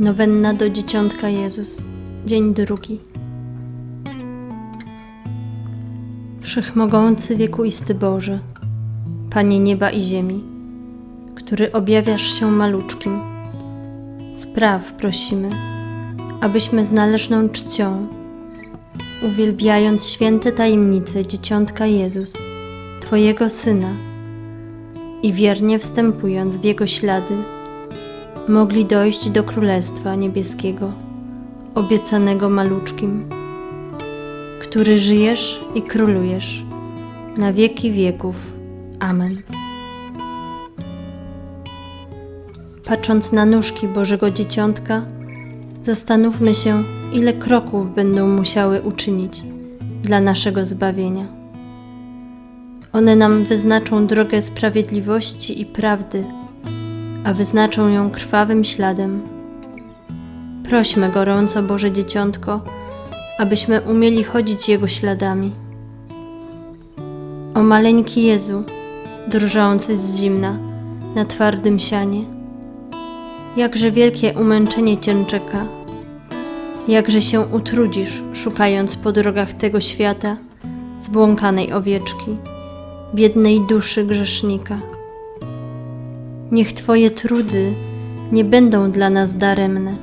Nowenna do Dzieciątka Jezus, dzień drugi. Wszechmogący wiekuisty Boże, Panie nieba i ziemi, który objawiasz się maluczkim, spraw prosimy, abyśmy z należną czcią, uwielbiając święte tajemnice Dzieciątka Jezus, Twojego Syna i wiernie wstępując w Jego ślady, mogli dojść do Królestwa Niebieskiego, obiecanego maluczkim, który żyjesz i królujesz na wieki wieków. Amen. Patrząc na nóżki Bożego Dzieciątka, zastanówmy się, ile kroków będą musiały uczynić dla naszego zbawienia. One nam wyznaczą drogę sprawiedliwości i prawdy, a wyznaczą ją krwawym śladem. Prośmy gorąco, Boże Dzieciątko, abyśmy umieli chodzić Jego śladami. O maleńki Jezu, drżący z zimna na twardym sianie, jakże wielkie umęczenie Cię czeka, jakże się utrudzisz, szukając po drogach tego świata zbłąkanej owieczki, biednej duszy grzesznika. Niech Twoje trudy nie będą dla nas daremne.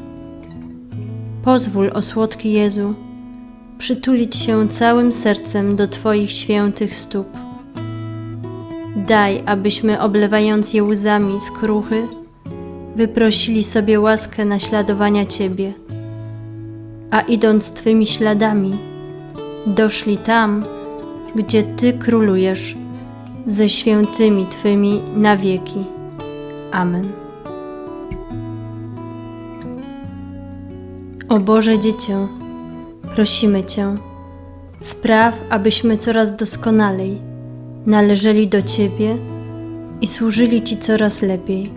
Pozwól, o słodki Jezu, przytulić się całym sercem do Twoich świętych stóp. Daj, abyśmy oblewając je łzami skruchy, wyprosili sobie łaskę naśladowania Ciebie, a idąc Twymi śladami, doszli tam, gdzie Ty królujesz ze świętymi Twymi na wieki. Amen. O Boże Dziecię, prosimy Cię, spraw, abyśmy coraz doskonalej należeli do Ciebie i służyli Ci coraz lepiej.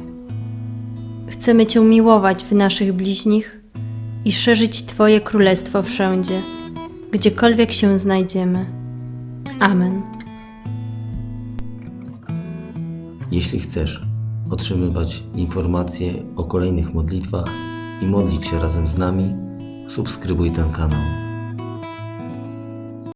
Chcemy Cię miłować w naszych bliźnich i szerzyć Twoje królestwo wszędzie, gdziekolwiek się znajdziemy. Amen. Jeśli chcesz otrzymywać informacje o kolejnych modlitwach i modlić się razem z nami, subskrybuj ten kanał.